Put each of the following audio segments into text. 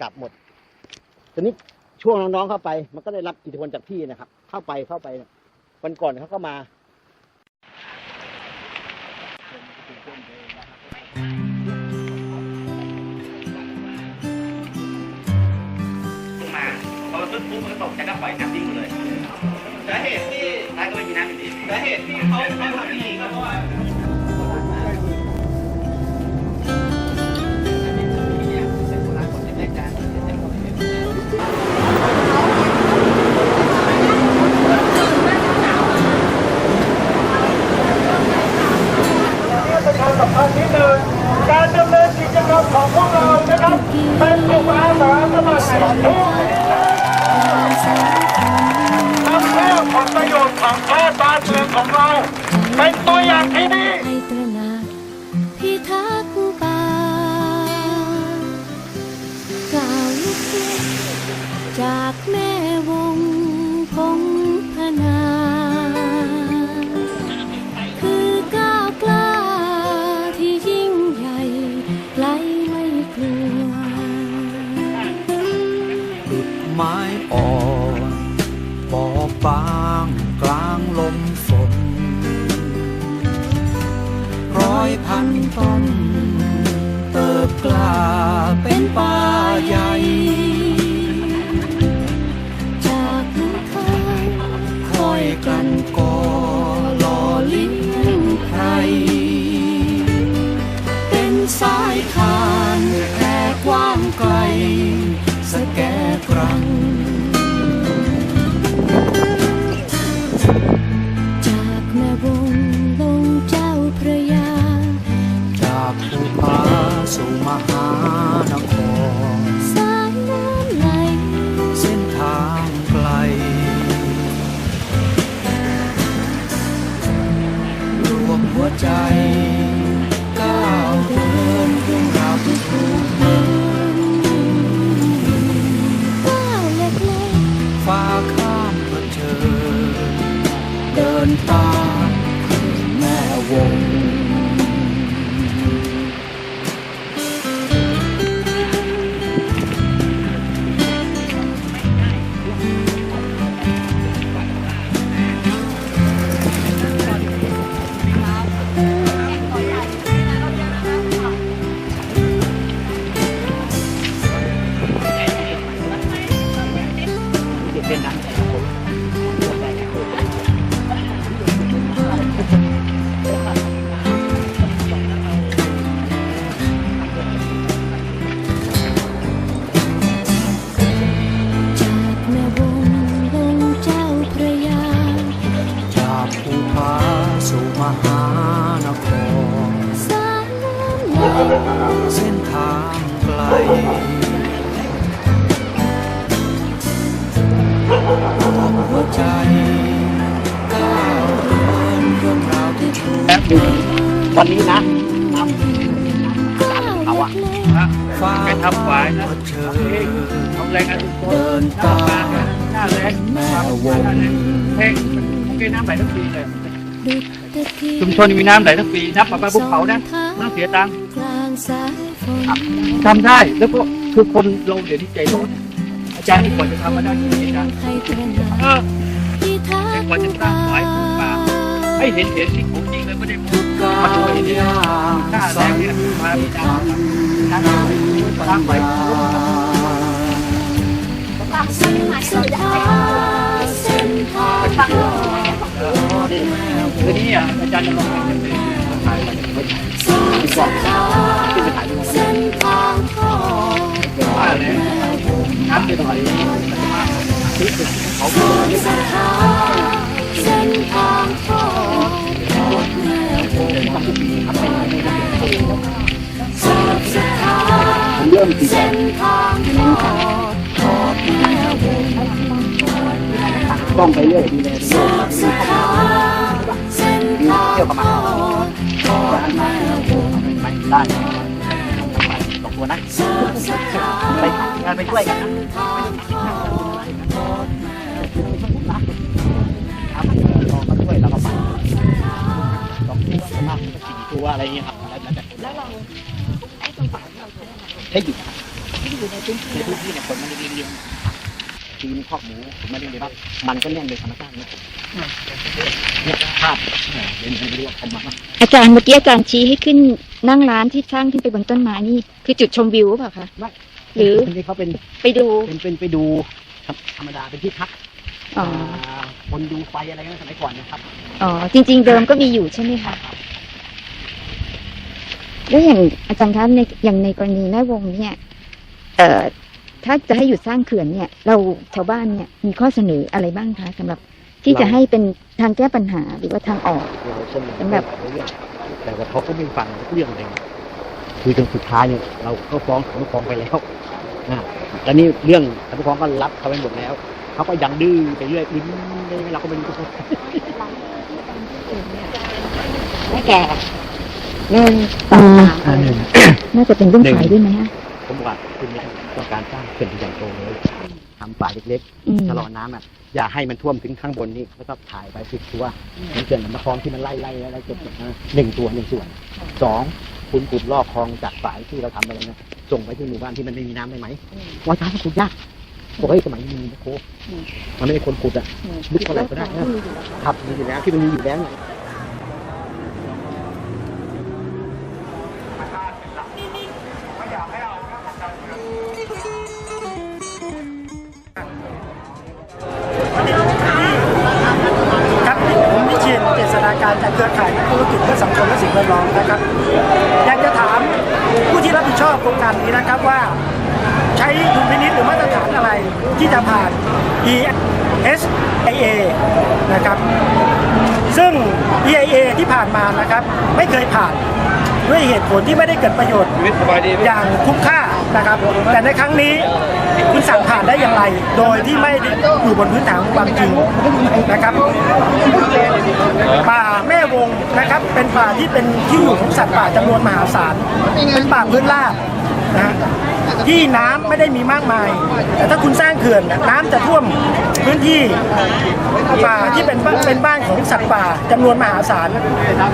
กลับหมดทีนี้ช่วงน้องๆเข้าไป มันก็ได้รับอิทธิพลจากพี่นะครับ เข้าไปเข้าไปเนี่ยวันก่อนเขาก็มามาพอมันขึ้นปุ๊บมันก็ตกจะก็ปล่อยน้ำทิ้งหมดเลยสาเหตุที่ท้ายก็ไม่มีน้ำอยู่ดีสาเหตุที่เขาเขาทำอย่างนี้ก็เพราะว่า ชาติบ้านเมืองของเรา เป็นตัวอย่างที่ดีให้ตระหนักพิทักษ์ป่ากล่าวลุกเล็กจากแม่วงพงพนาคือก้าวกล้าที่ยิ่งใหญ่ไกลไม่กลัวไม้อ่อน บอบบางกลางลมฝน ร้อยพันต้นเติบกล้าเป็นป่าใหญ่จากน้ำค้างค่อยกันก่อหล่อเลิ้นใคร เป็นสายทาน ใจ เส้นทางไกลรวมหัวใจก้าวเดินเรื่องราวที่ถูกวันนี้นะก้าวเล็กฟ้าแกทำฝ่ายนะเผชิญทำแรงงานทุกคนเดินตามหน้าแรงแม่วงเพ่งโอเคน้ำไหลทั้งปีเลยๆดุจตะเกียงชุมชนมีน้ำไหลทั้งปีนับมาภูเขานะน่าเสียตังค์ กลางสายฝนทำได้แล้วก็คือคนเราเดี๋ยวนี้ใจร้อนอาจารย์ที่กว่าจะทำมาได้ที่อาจารย์ให้ตระหนักเออพิทักเด็กษ์กว่าจะสร้างฝ่ายปลูกป่าให้เห็นเห็นที่ของจริงเลยไม่ได้พูดก้ามาดูวไอ้เนี่ยย่างหน้าแรสังนเนี่ยมาติพิจาธรรรมณาสร้างฝ่ายศรัทธาเส้นทางทีนี้อะอาจารย์จะลองไปเรื่อยๆถ่ายไปเรื่อยศรัทธาเส้นทางทอดๆว่าเลย น้ำจะไหลซื้อตึกเขาศรัทธาเส้นทางทอดทอดแม่วงศรัทธาเริ่มติดเส้นทางทอดทอดแม่วงต้องไปเรื่อยดูแลศรัทธาเส้นทาง ไปได้ตกตัวนะศรัทธาไปงานไปช่วยกันนะทางทอดทอดแม่ครับเราก็ช่วยเราก็ไปสองตัวสามสี่ตัวอะไรเงี้ยครับแล้วเราใช้หยุดอยู่ในพื้นที่ในพื้นที่เนี่ยคนมันเลี้ยงเลี้ยงทีมคอกหมูผมไม่ได้เลยว่ามันก็เลี้ยงโดยธรรมชาตินี่ยเนี่ย ภาพเนี่ยเห็นเห็นเรียกผมมาอาจารย์เมื่อกี้อาจารย์ชี้ให้ขึ้นนั่งร้านที่สร้างขึ้นไปบนต้นไม้นี่ คือจุดชมวิวหรือเปล่าคะไม่หรือคนที่เขาเป็นไปดูเป็นเป็นไปดูธรรมดาเป็นที่พักอ๋อาคนดูไฟอะไรกันสมัยก่อนนะครับ อ๋อ จริง ๆ เดิมก็มีอยู่ใช่ไหมคะแล้วอย่างอาจารย์คะในอย่างในกรณีแม่วงเนี่ย เอ่อถ้าจะให้หยุดสร้างเขื่อนเนี่ย เราชาวบ้านเนี่ยมีข้อเสนออะไรบ้างคะสำหรับ ที่จะให้เป็นทางแก้ปัญหาหรือว่าทางออก เราเสนอสำหรับเรื่องแต่ว่าเขาก็ไม่ฟังเรื่องเลยคือจนสุดท้ายเนี่ยเราก็ฟ้องศาลปกครองไปแล้วนะตอนนี้เรื่องศาลปกครองก็รับเขาไปหมดแล้วเขาก็ยังดื้อไปเรื่อยดื้อเราก็ไม่รู้จะพูดไม่แก่หนึ่งสองสามน่าจะเป็นเรื่องขายด้วยไหมฮะ ผมบอกว่าคุณเนี่ย ต้องการสร้างเขื่อนใหญ่โตเลยทำฝ่ายเล็กอืมๆชะลอน้ำอะอย่าให้มันท่วมถึงข้างบนนี่แล้วก็ถ่ายไปสิบตัวมันเขื่อนลำคลองที่มันไล่ไล่ไล่จบนะหนึ่งตัวหนึ่งส่วนสองคุณขุดลอกคลองจากฝ่ายที่เราทำอะไรนะส่งไปที่หมู่บ้านที่มันไม่มีน้ำได้ไหมว่าท้ายขุดยากบอกว่าสมัยนี้มีนะโคมันไม่ได้คนขุดอะลึกเท่าไหร่ก็ได้นะครับมีอยู่แล้วที่มันมีอยู่แล้วเนี่ย รจากเครือข่ายนักธุรกิจเพื่อสังคมและสิ่งแวดล้อมนะครับ อยากจะถามผู้ที่รับผิดชอบโครงการนี้นะครับว่า ใช้ดุลพินิจหรือมาตรฐานอะไรที่จะผ่าน ESIA นะครับ ซึ่ง EIA ที่ผ่านมานะครับ ไม่เคยผ่านด้วยเหตุผลที่ไม่ได้เกิดประโยชน์อย่างคุ้มค่า นะครับ แต่ในครั้งนี้คุณสั่งผ่านได้อย่างไร โดยที่ไม่อยู่บนพื้นฐานของความจริงนะครับป่าแม่วงนะครับ เป็นป่าที่เป็นที่อยู่ของสัตว์ป่าจำนวนมหาศาล เป็นป่าพื้นราบนะที่น้ำไม่ได้มีมากมาย แต่ถ้าคุณสร้างเขื่อนน่ะน้ำจะท่วมพื้นที่ป่าที่เป็นเป็นบ้านของสัตว์ป่าจำนวนมหาศาล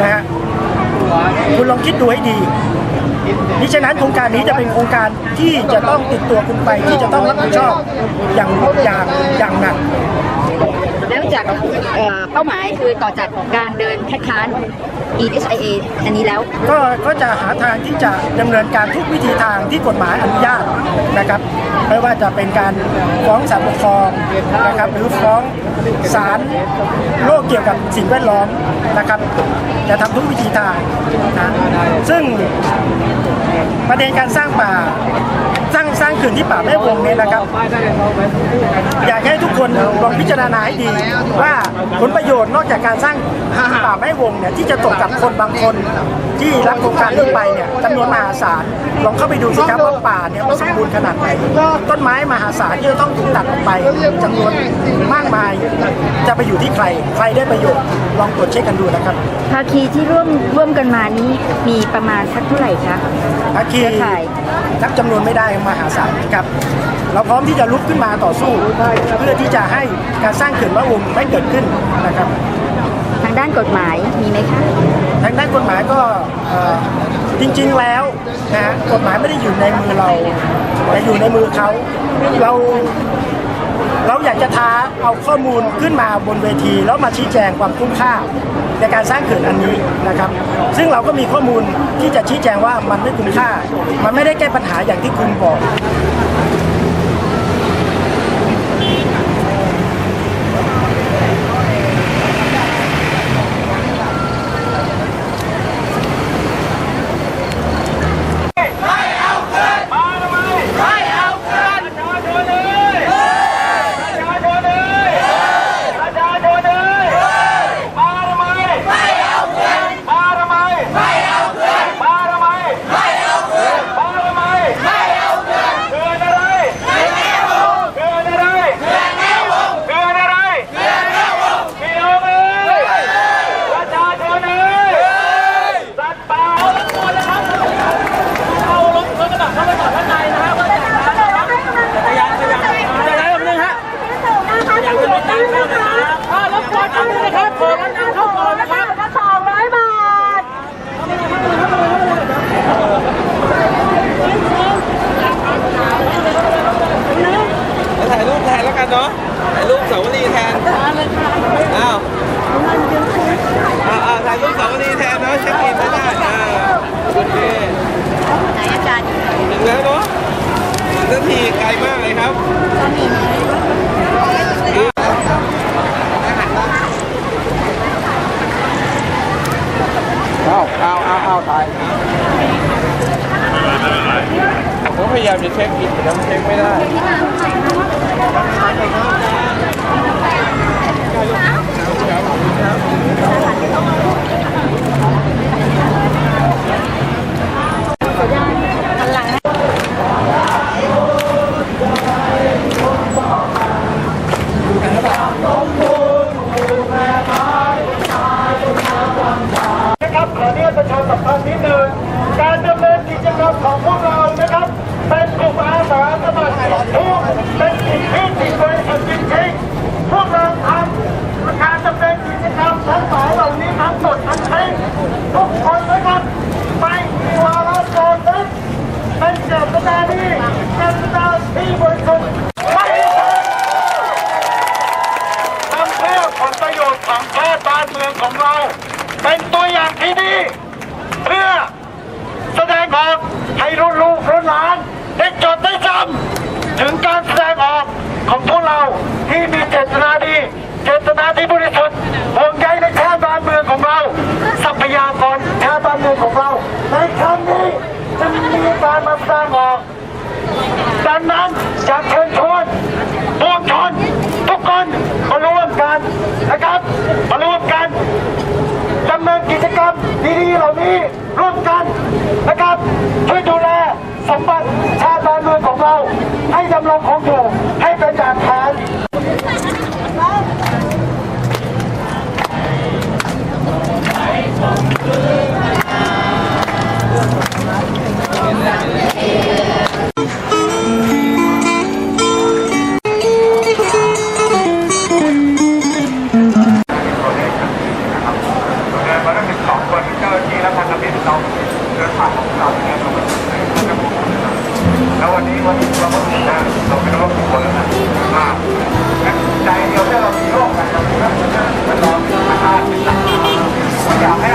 นะฮะ คุณลองคิดดูให้ดีมิฉะนั้นโครงการนี้จะเป็นโครงการที่จะต้องติดตัวคุณไปที่จะต้องรับผิดชอบอย่างอย่างอย่างหนักแล้วจากเป้าหมายคือต่อจากการเดินคัดค้าน ESIA อันนี้แล้ว ก็ก็จะหาทางที่จะดำเนินการทุกวิธีทางที่กฎหมายอนุญาตนะครับไม่ว่าจะเป็นการฟ้องศาลปกครองนะครับหรือฟ้องศาลโลกเกี่ยวกับสิ่งแวดล้อมนะครับ จะทำทุกวิธีทางนะซึ่งประเด็นการสร้างป่า สร้างสร้างเขื่อนที่ป่าแม่วงเนี่ยนะครับ อยากให้ทุกคนลองพิจารณาให้ดี ว่าผลประโยชน์นอกจากการสร้างป่าไม้วงเนี่ยที่จะตกกับคนบางคน ที่รับโครงการนี้ไปเนี่ยจำนวนมหาศาลลองเข้าไปดูสิครับว่าป่าเนี่ยมันสมบูรณ์ขนาดไหนต้นไม้มหาศาลที่จะต้องถูกตัดออกไปจำนวนมากมาย จะไปอยู่ที่ใคร ใครได้ประโยชน์ลองตรวจเช็คกันดูนะครับภาคีที่ร่วมร่วมกันมานี้มีประมาณสักเท่าไหร่คะภาคีเครือข่ายนับจำนวนไม่ได้มหาศาลครับเราพร้อมที่จะลุกขึ้นมาต่อสู้เพื่อที่จะให้การสร้างเขื่อนพระองค์ไม่เกิดขึ้นนะครับ ทางด้านกฎหมายมีไหมคะ ทางด้านกฎหมายก็เอ่อจริงๆแล้วนะฮะกฎหมายไม่ได้อยู่ในมือเราแต่อยู่ในมือเขาเรา เราอยากจะท้าเอาข้อมูลขึ้นมาบนเวที แล้วมาชี้แจงความคุ้มค่าในการสร้างเขื่อนอันนี้นะครับ ซึ่งเราก็มีข้อมูลที่จะชี้แจงว่ามันไม่คุ้มค่า มันไม่ได้แก้ปัญหาอย่างที่คุณบอก Yeah. ของเรา เป็นตัวอย่างที่ดี เพื่อแสดงออกให้รุนลูรุนหานได้จดจำถึงการแสดงออกของพวกเราที่มีเจตนาดี เจตนาที่บริสุทธิ์ วันนี้วันนี้เราก็มีนะเราไม่ต้องกลัวแล้วนะใจเดียวที่เรามีโรคอะไรเราไม่ต้องมันรอเป็นอาการเป็นหลักอยากให้